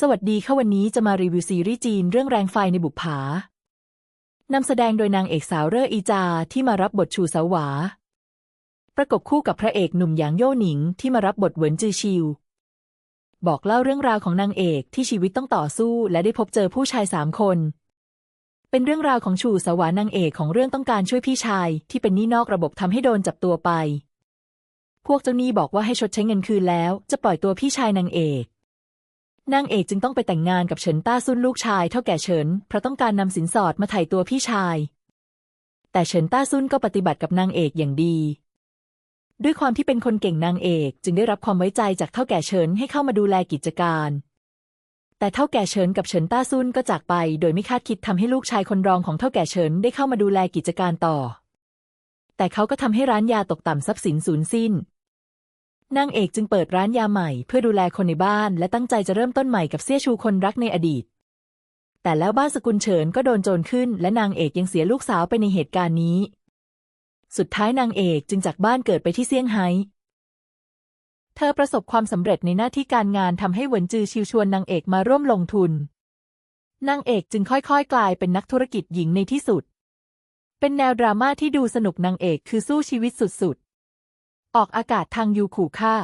สวัสดีค่ะวันนี้จะมารีวิวซีรีส์จีนเรื่องแรงไฟในบุปผานำแสดงโดยนางเอกสาวเร่ออีจาที่มารับบทชูสาวา ประกบคู่กับพระเอกหนุ่มหยางโย่หนิงที่มารับบทเหวินจือชิว บอกเล่าเรื่องราวของนางเอกที่ชีวิตต้องต่อสู้และได้พบเจอผู้ชายสามคน เป็นเรื่องราวของชูสาวานางเอกของเรื่องต้องการช่วยพี่ชาย ที่เป็นหนี้นอกระบบทำให้โดนจับตัวไป พวกเจ้าหนี้บอกว่าให้ชดใช้เงินคืนแล้ว จะปล่อยตัวพี่ชายนางเอก นางเอกจึงต้องไปแต่งงานกับเฉินต้าซุนลูกชายเท่าแก่เฉินเพราะต้องการนำสินสอดมาไถ่ตัวพี่ชาย แต่เฉินต้าซุนก็ปฏิบัติกับนางเอกอย่างดี ด้วยความที่เป็นคนเก่งนางเอกจึงได้รับความไว้ใจจากเท่าแก่เฉินให้เข้ามาดูแลกิจการ แต่เท่าแก่เฉินกับเฉินต้าซุนก็จากไปโดยไม่คาดคิดทำให้ลูกชายคนรองของเท่าแก่เฉินได้เข้ามาดูแลกิจการต่อ แต่เขาก็ทำให้ร้านยาตกต่ำทรัพย์สินสูญสิ้น นางเอกจึงเปิดร้านยาใหม่เพื่อดูแลคนในบ้านและตั้งใจจะเริ่มต้นใหม่กับเสี่ยชูคนรักในอดีต แต่แล้วบ้านสกุลเฉินก็โดนโจรขึ้น และนางเอกยังเสียลูกสาวไปในเหตุการณ์นี้ สุดท้ายนางเอกจึงจากบ้านเกิดไปที่เซี่ยงไฮ้เธอประสบความสำเร็จในหน้าที่การงานทำให้หวนจือชิวชวนนางเอกมาร่วมลงทุน นางเอกจึงค่อยๆ กลายเป็นนักธุรกิจหญิงในที่สุด เป็นแนวดราม่าที่ดูสนุกนางเอกคือสู้ชีวิตสุดๆ ออกอากาศทางยูขู่ค่า